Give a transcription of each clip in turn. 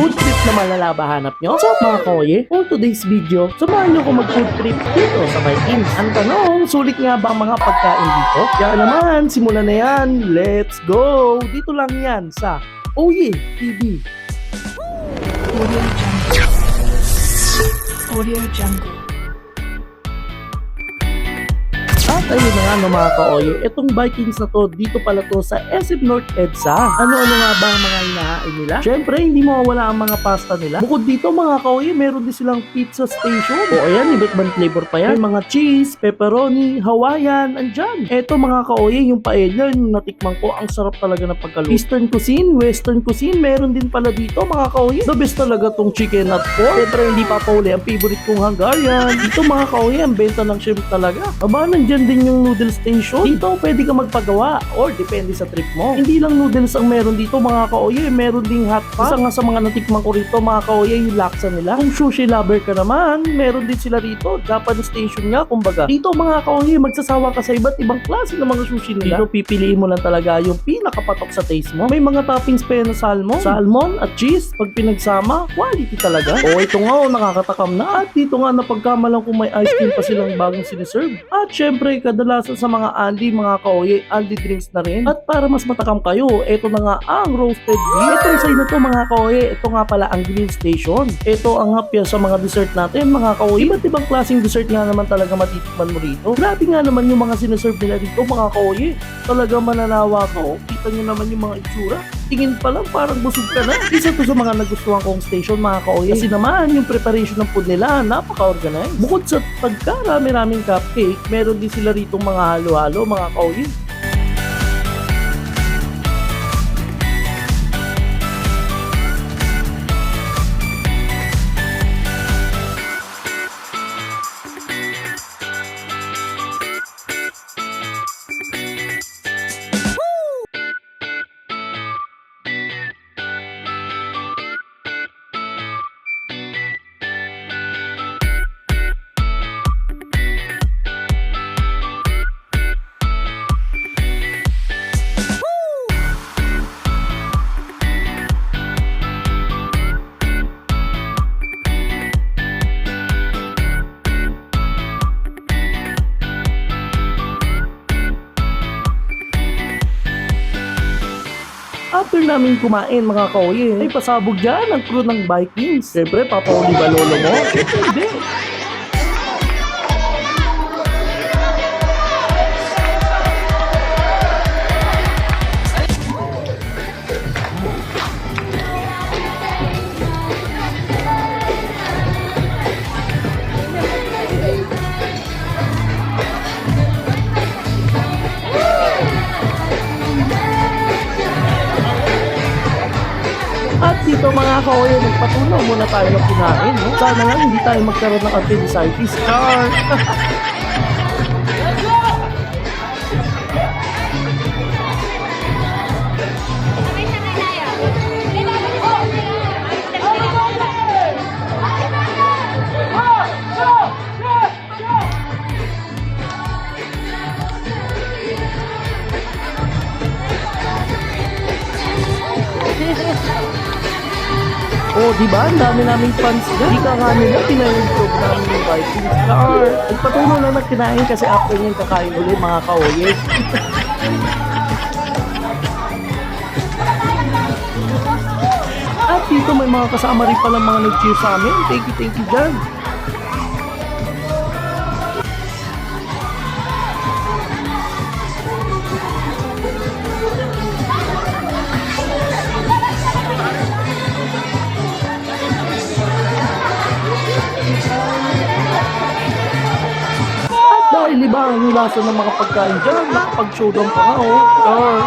Food trip na malala ba hanap nyo? So mga koye, for today's video, samahan nyo ko mag food trip dito sa Vikings. Ang tanong, sulit nga ba mga pagkain dito? Kaya naman, simulan na yan. Let's go! Dito lang yan sa Oye TV. Audio Jungle. Audio Jungle. At ayun na nga no mga kaoye, itong Vikings na to, dito pala to sa SM North EDSA. Ano-ano nga ba ang mga hinahain nila? Siyempre, hindi mawawala ang mga pasta nila. Bukod dito mga kaoye, meron din silang pizza station. O ayan, iba't ibang flavor pa yan. May mga cheese, pepperoni, Hawaiian, andyan. Eto mga kaoye, yung paella, yung natikman ko, ang sarap talaga ng pagkaluto. Eastern cuisine, western cuisine, meron din pala dito mga kaoye. The best talaga tong chicken at pork. Siyempre, hindi pa pauli ang favorite kong Hungarian. Dito mga kaoye, ang benta ng shrimp talaga. Aba, nandyan din yung noodle station. Dito, pwede ka magpagawa or depende sa trip mo. Hindi lang noodles ang meron dito mga kaoye, meron ding hot pot. Isa nga sa mga natikman ko rito mga kaoye, yung laksa nila. Kung sushi lover ka naman, meron din sila rito. Japanese station nga, kumbaga. Dito mga kaoye, magsasawa ka sa iba't ibang klase ng mga sushi nila. Dito, pipiliin mo lang talaga yung pinakapatok sa taste mo. May mga toppings pa yan na salmon. Salmon at cheese, pag pinagsama, quality talaga. O ito nga, oh, nakakatakam na. At dito nga, napagkamalang kung may ice cream pa silang bagong siniserve. At syempre, kadalasan sa mga Andy, mga kaoye, Andy drinks na rin. At para mas matakam kayo, ito na nga ang roasted beef. Itong sa'yo na to mga kaoye, ito nga pala ang grill station. Ito ang hapya sa mga dessert natin, mga kaoye. Iba't ibang klaseng dessert nga naman talaga matitikman mo rito. Grabe nga naman yung mga sinaserve nila dito, mga kaoye. Talaga mananawa ka, oh. Kita nyo naman yung mga itsura. Tingin pa lang parang busog ka na. Isa to sa mga nagustuhan kong station mga kaoye. Kasi naman yung preparation ng food nila napaka-organized. Bukod sa pagkarami-raming cupcake, meron din sila rito mga halo-halo mga kaoye. Namin kumain mga kaoye, ay pasabog dyan ang crew ng Vikings. Siyempre, papauli ba lolo mo? Hindi. Mga kaoye, nagpatunaw muna tayo ng kinain. No? Sana nga hindi tayo magkaroon ng appendicitis. Char! Oh, di ba? Ang dami naming fans na. Di ka nga nila, pinayag-joke namin yung Vikings. Char! Nagpatunaw lang ng kinain kasi after niyan kakain ulit mga kaoye. At dito may mga kasama rin palang mga nag-cheer sa amin. Thank you, thank you dyan. Iba ang lasa ng mga pagkain dyan, nakapag-showdown pa nga oh. Char!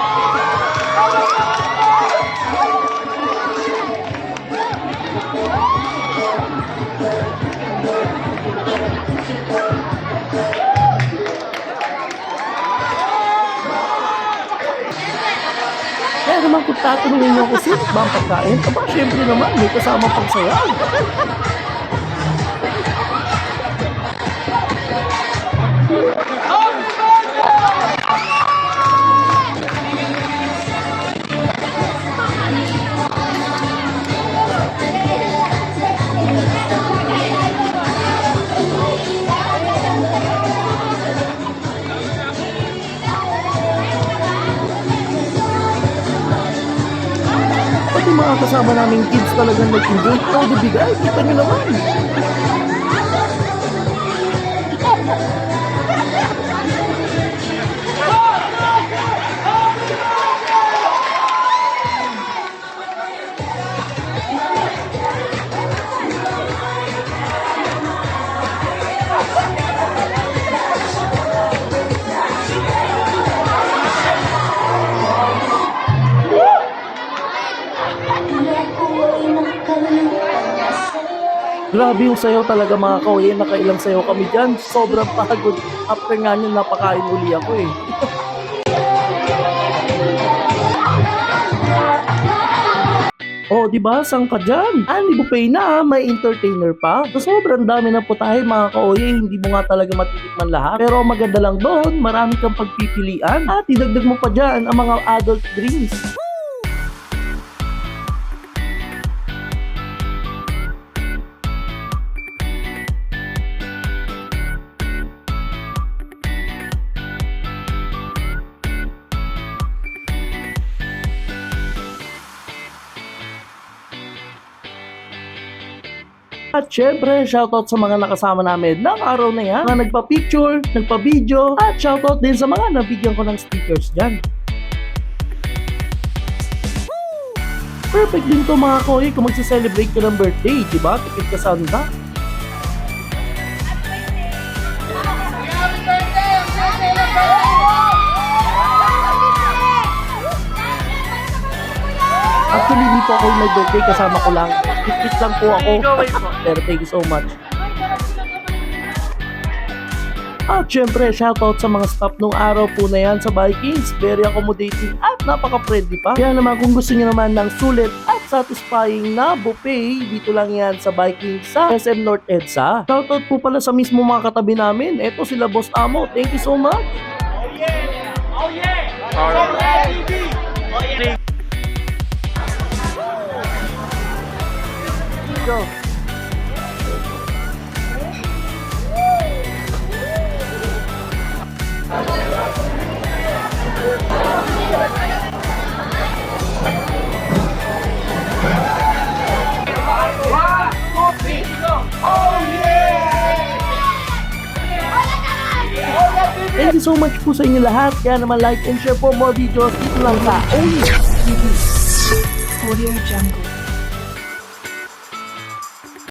Kaya naman kung tatanungin niyo ako, sino ba ang pagkain? Aba, syempre naman, may kasama pang kasama naming kids talagang nag-enjoy. Ito, bibigay. Kita nyo naman. Grabe yung sayo talaga mga kauye. Nakailang sayo kami dyan. Sobrang pagod. After nga nyo, napakain uli ako eh. Oh, di ba? Sang ka dyan? Ah, hindi buffet na, ah. may entertainer pa. So, sobrang dami na po tayo mga kaoye, hindi mo nga talaga matitikman lahat. Pero maganda lang doon, marami kang pagpipilian. At idagdag mo pa dyan ang mga adult drinks. At syempre, shoutout sa mga nakasama namin ng araw na yan, mga nagpa-picture, nagpa-video, at shoutout din sa mga nabigyan ko ng stickers dyan. Perfect din to mga koy kung magsa-celebrate ka ng birthday, di ba? Tipid ka sa handa. Actually, dito ako may birthday, kasama ko lang. Tipid lang po ako. Pero thank you so much. At syempre, shoutout sa mga staff nung araw po na yan sa Vikings. Very accommodating at napaka-friendly pa. Kaya naman kung gusto niyo naman ng sulit at satisfying na buffet, dito lang yan sa Vikings sa SM North EDSA. Shoutout po pala sa mismo mga katabi namin. Eto sila Boss Amo. Thank you so much. Go. Thank you so much po sa inyo lahat. Kaya naman like and share for more videos dito lang sa Only TV. Audio Jungle.